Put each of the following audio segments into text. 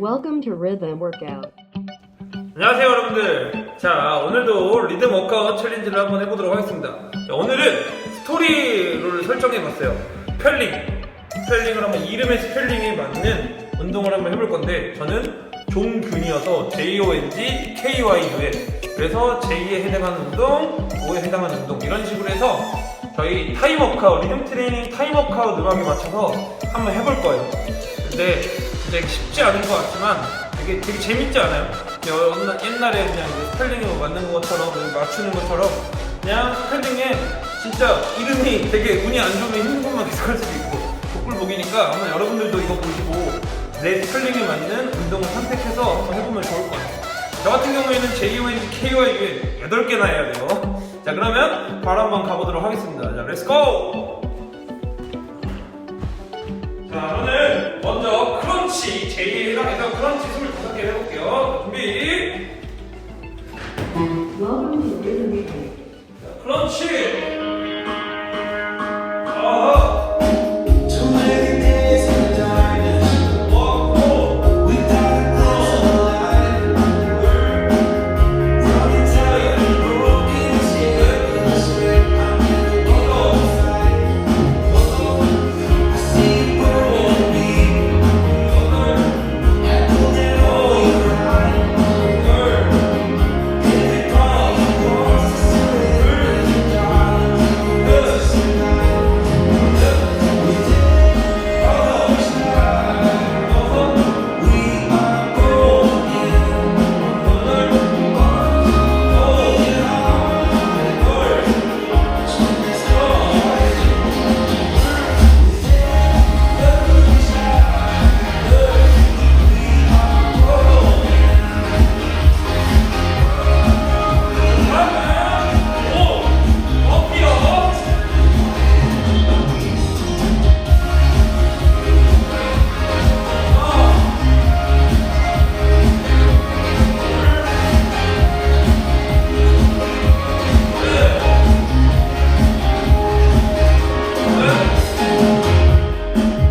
Welcome to Rhythm Workout. 안녕하세요 여러분들. 자 오늘도 리듬 워크아웃 챌린지를 한번 해보도록 하겠습니다. 자, 오늘은 스토리를 설정해봤어요. 스펠링. 스펠링을 한번 이름의 스펠링에 맞는 운동을 한번 해볼 건데 저는 종균이어서 J-O-N-G-K-Y-U-N 그래서 J에 해당하는 운동, O에 해당하는 운동 이런 식으로 해서 저희 타임 워크아웃 리듬 트레이닝 타임 워크아웃 음악에 맞춰서 한번 해볼 거예요. 근데 진짜 쉽지 않은 것 같지만 되게 되게 재밌지 않아요? 여- 옛날에 그냥 스펠링으로 만든 것처럼 맞추는 것처럼 그냥 스펠링에 진짜 이름이 되게 운이 안 좋으면 힘든 것만 계속 할 수도 있고 복불 복이니까 아마 여러분들도 이거 보시고 내 스펠링에 맞는 운동을 선택해서 한번 해보면 좋을 것 같아요. 저 같은 경우에는 J-O-N, K-O-N 8개나 해야 돼요. 자 그러면 바로 한번 가보도록 하겠습니다. 자 렛츠고! 자, 저는 먼저 크런치, J에 해당해서 크런치 25개 해볼게요. 준비. Welcome to Rhythm Workout. 자, 크런치.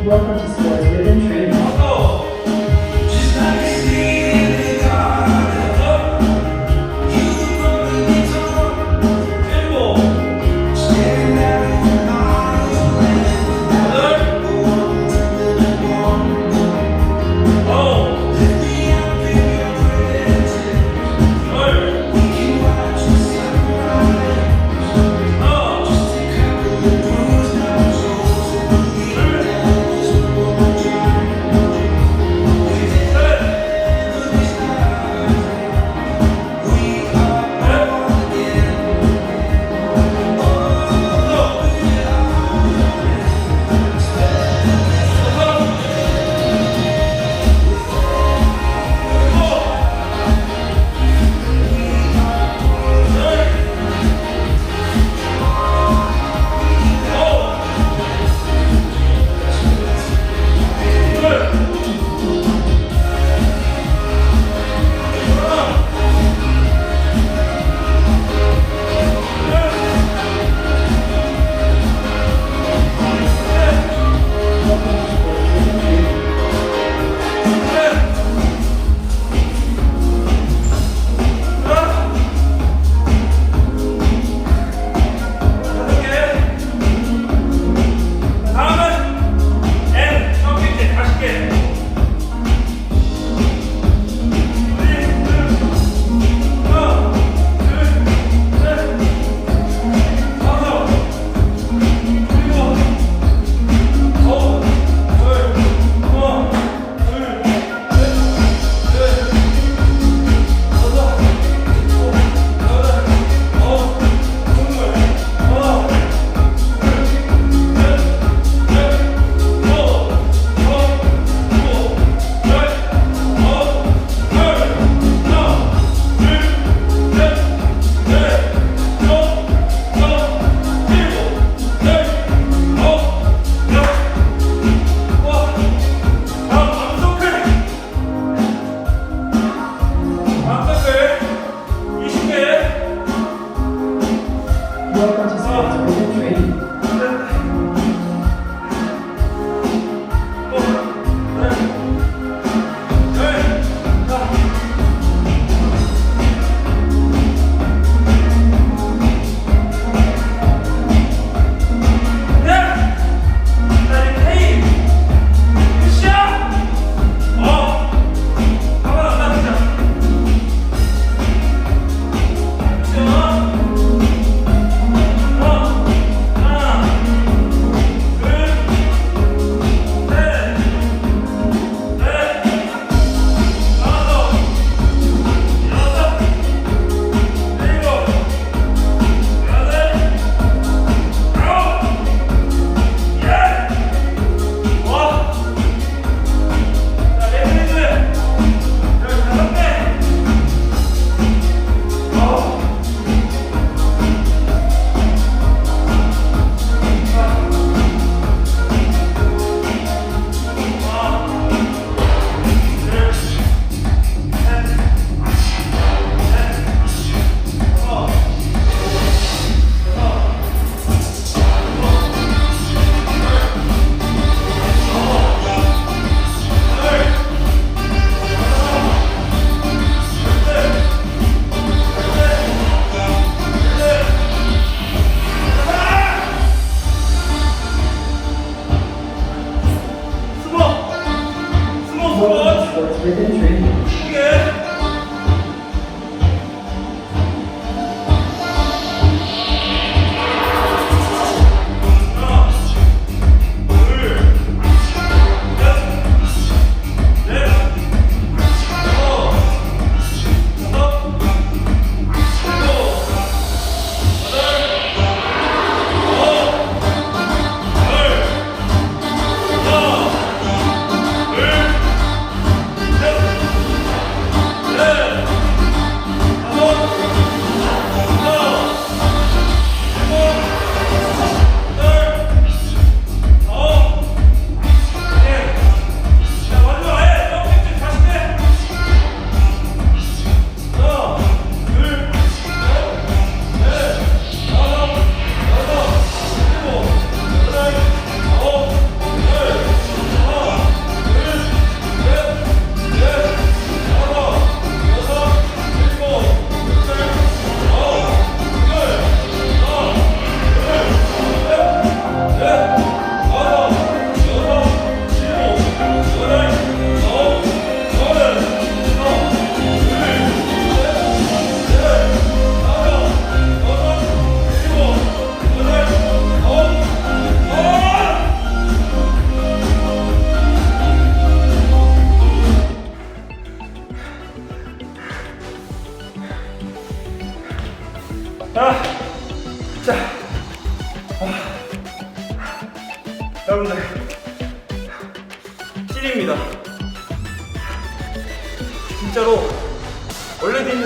igual para você. God.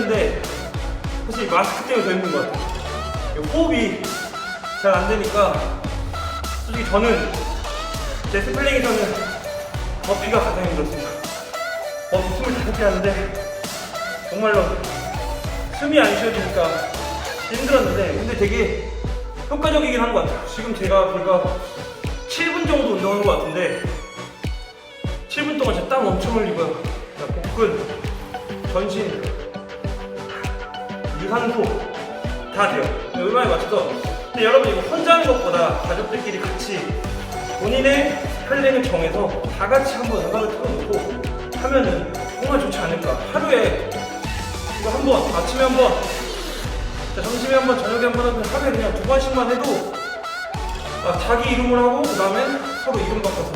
있는데 사실 마스크 때문에 더 힘든 것 같아요. 이 호흡이 잘 안 되니까 솔직히 저는 제 스플링에서는 버피가 가장 힘들었습니다. 버피 25개 하는데 정말로 숨이 안 쉬어지니까 힘들었는데 근데 되게 효과적이긴 한 것 같아요. 지금 제가 불과 7분 정도 운동한 것 같은데 7분 동안 제가 땀 엄청 흘리고요. 그러니까 복근, 전신, 유 산소 다 돼요. 얼마에 맞춰서. 근데 여러분 이거 혼자 하는 것보다 가족들끼리 같이 본인의 플랜을 정해서 다 같이 한번 음악을 틀어놓고 하면은 정말 좋지 않을까. 하루에 이거 한 번, 아침에 한 번, 자, 점심에 한 번, 저녁에 한 번 하면 하루에 그냥 두 번씩만 해도 아, 자기 이름을 하고 그 다음에 서로 이름 바꿔서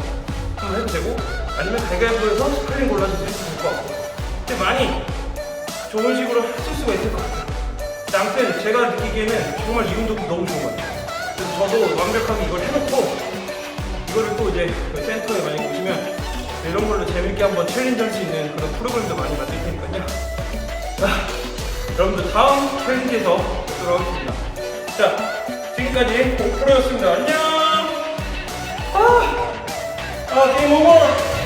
한번 해도 되고 아니면 가위바위보에서 스크린 골라주셔도 될것 같고 근데 많이 좋은 식으로 하실 수가 있을 것 같아요 아무튼 제가 느끼기에는 정말 이 운동이 너무 좋은 것 같아요 그래서 저도 완벽하게 이걸 해놓고 이거를 또 이제 그 센터에 많이 오시면 이런 걸로 재밌게 한번 챌린지 할 수 있는 그런 프로그램도 많이 만들 테니까요 아, 여러분들 다음 챌린지에서 뵙도록 하겠습니다. 자, 지금까지 오프로였습니다. 안녕! 아, 아, 게임 오버!